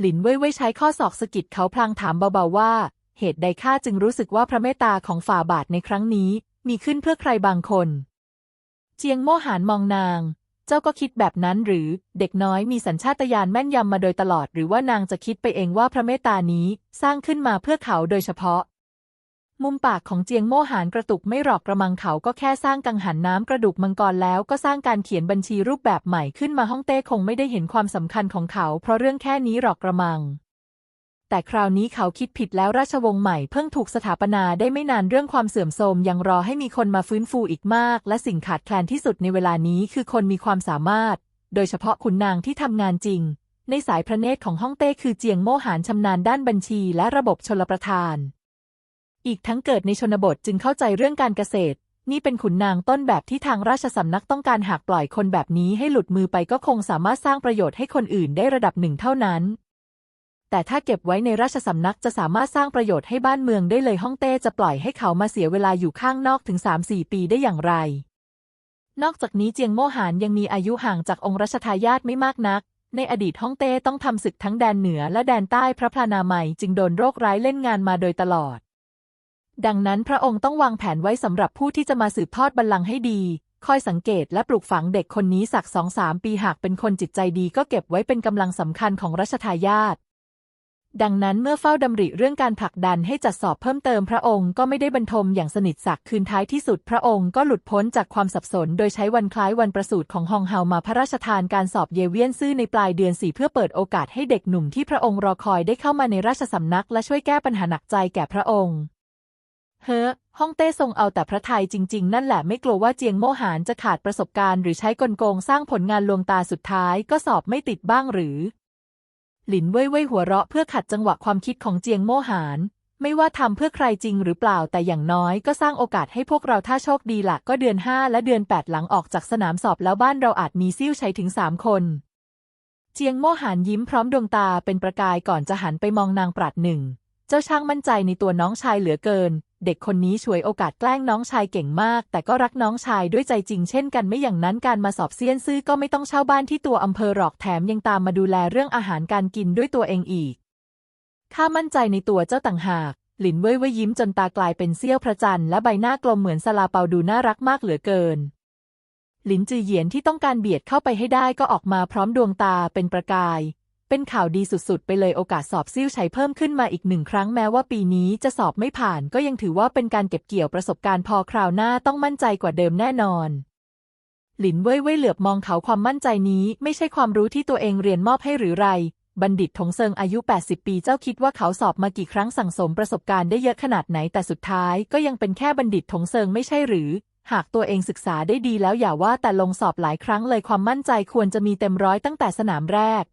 หลินเว่ยเว่ยใช้ข้อศอกสะกิดเขาพลางถามเบาๆว่า เหตุใดข้าจึงรู้สึกว่าพระเมตตาของฝ่าบาทในครั้งนี้ มีขึ้นเพื่อใครบางคน เจียงโม่หานมองนาง เจ้าก็คิดแบบนั้นหรือเด็กน้อยมีสัญชาตญาณแม่นยำมาโดยตลอด หรือว่านางจะคิดไปเองว่าพระเมตตานี้สร้างขึ้นมาเพื่อเขาโดยเฉพาะ มุมปากของเจียงโม่หานกระตุกไม่หรอกกระมังเขาก็แค่สร้างกังหันน้ำกระดูกมังกรแล้วก็สร้างการเขียนบัญชีรูปแบบใหม่ขึ้นมาฮ่องเต้คงไม่ได้เห็นความสำคัญของเขา เพราะเรื่องแค่นี้หรอกกระมัง แต่คราวนี้เขาคิดผิดแล้วราชวงศ์ใหม่เพิ่งถูกสถาปนาได้ไม่นานเรื่องความเสื่อมโทรมยังรอให้มีคนมาฟื้นฟูอีกมาก และสิ่งขาดแคลนที่สุดในเวลานี้คือคนมีความสามารถ โดยเฉพาะขุนนางที่ทำงานจริง ในสายพระเนตรของฮ่องเต้คือเจียงโม่หานชำนาญด้านบัญชี และระบบชลประทาน อีกทั้งเกิดในชนบทจึงเข้าใจเรื่องการเกษตร นี่เป็นขุนนางต้นแบบที่ทางราชสำนักต้องการหากปล่อยคนแบบนี้ให้หลุดมือไปก็คงสามารถสร้างประโยชน์ให้คนอื่นได้ระดับหนึ่งเท่านั้น แต่ถ้าเก็บไว้ในราชสำนักจะสามารถสร้างประโยชน์ให้บ้านเมืองได้เลยฮ่องเต้จะปล่อยให้เขามาเสียเวลาอยู่ข้างนอกถึง 3-4 ปีได้อย่างไร นอกจากนี้เจียงโมหานยังมีอายุห่างจากองค์รัชทายาทไม่มากนักในอดีตฮ่องเต้ต้องทำศึกทั้งแดนเหนือและแดนใต้พระพลานามัยจึงโดนโรคร้ายเล่นงานมาโดยตลอด ดังนั้นพระองค์ต้องวางแผนไว้สำหรับผู้ที่จะมาสืบทอดบัลลังก์ให้ดี คอยสังเกตและปลูกฝังเด็กคนนี้สักสองสามปีหากเป็นคนจิตใจดีก็เก็บไว้เป็นกำลังสำคัญของรัชทายาทดังนั้นเมื่อเฝ้าดำริเรื่องการผลักดันให้จัดสอบเพิ่มเติมพระองค์ก็ไม่ได้บรรทมอย่างสนิทสักคืนท้ายที่สุดพระองค์ก็หลุดพ้นจากความสับสน โดยใช้วันคล้ายวันประสูติของฮองเฮามาพระราชทานการสอบเยเวียนซื่อในปลายเดือนสี่เพื่อเปิดโอกาสให้เด็กหนุ่มที่พระองค์รอคอยได้เข้ามาในราชสำนักและช่วยแก้ปัญหาหนักใจแก่พระองค์ เฮ้อฮ่องเต้ทรงเอาแต่พระไทยจริง ๆ นั่นแหละไม่กลัวว่าเจียงโมหานจะขาดประสบการณ์หรือใช้กลโกงสร้างผลงานลวงตาสุดท้ายก็สอบไม่ติดบ้างหรือ หลินเว่ยเว่ยหัวเราะเพื่อขัดจังหวะความคิดของเจียงโมหานไม่ว่าทำเพื่อใครจริงหรือเปล่าแต่อย่างน้อยก็สร้างโอกาสให้พวกเราถ้าโชคดีละก็เดือนห้าและเดือนแปดหลังออกจากสนามสอบแล้วบ้านเราอาจมีซิ่วใช้ถึงสามคน เจียงโมหานยิ้มพร้อมดวงตาเป็นประกายก่อนจะหันไปมองนางปราดหนึ่ง เจ้าช่างมั่นใจในตัวน้องชายเหลือเกิน เด็กคนนี้ช่วยโอกาสแกล้งน้องชายเก่งมาก แต่ก็รักน้องชายด้วยใจจริงเช่นกันไม่อย่างนั้นการมาสอบเซียนซื่อก็ไม่ต้องเช่าบ้านที่ตัวอำเภอหรอกแถมยังตามมาดูแลเรื่องอาหารการกินด้วยตัวเองอีก ข้ามั่นใจในตัวเจ้าต่างหากหลินเว่ยเว่ยยิ้มจนตากลายเป็นเสี้ยวพระจันทร์และใบหน้ากลมเหมือนสลาเปาดูน่ารักมากเหลือเกิน หลินจือเหยียนที่ต้องการเบียดเข้าไปให้ได้ก็ออกมาพร้อมดวงตาเป็นประกาย เป็นข่าวดีสุดๆ ไปเลยโอกาสสอบซิ่วไฉเพิ่มขึ้นมาอีกหนึ่งครั้งแม้ว่าปีนี้จะสอบไม่ผ่านก็ยังถือว่าเป็นการเก็บเกี่ยวประสบการณ์พอคราวหน้าต้องมั่นใจกว่าเดิมแน่นอนหลินเว่ยเว่ยเหลือบมองเขาความมั่นใจนี้ไม่ใช่ความรู้ที่ตัวเองเรียนมอบให้หรือไร บัณฑิตถงเซิงอายุ 80 ปีเจ้าคิดว่าเขาสอบมากี่ครั้งสั่งสมประสบการณ์ได้เยอะขนาดไหนแต่สุดท้ายก็ยังเป็นแค่บัณฑิตถงเซิงไม่ใช่หรือ หากตัวเองศึกษาได้ดีแล้วอย่าว่าแต่ลงสอบหลายครั้งเลยความมั่นใจควรจะมีเต็มร้อยตั้งแต่สนามแรก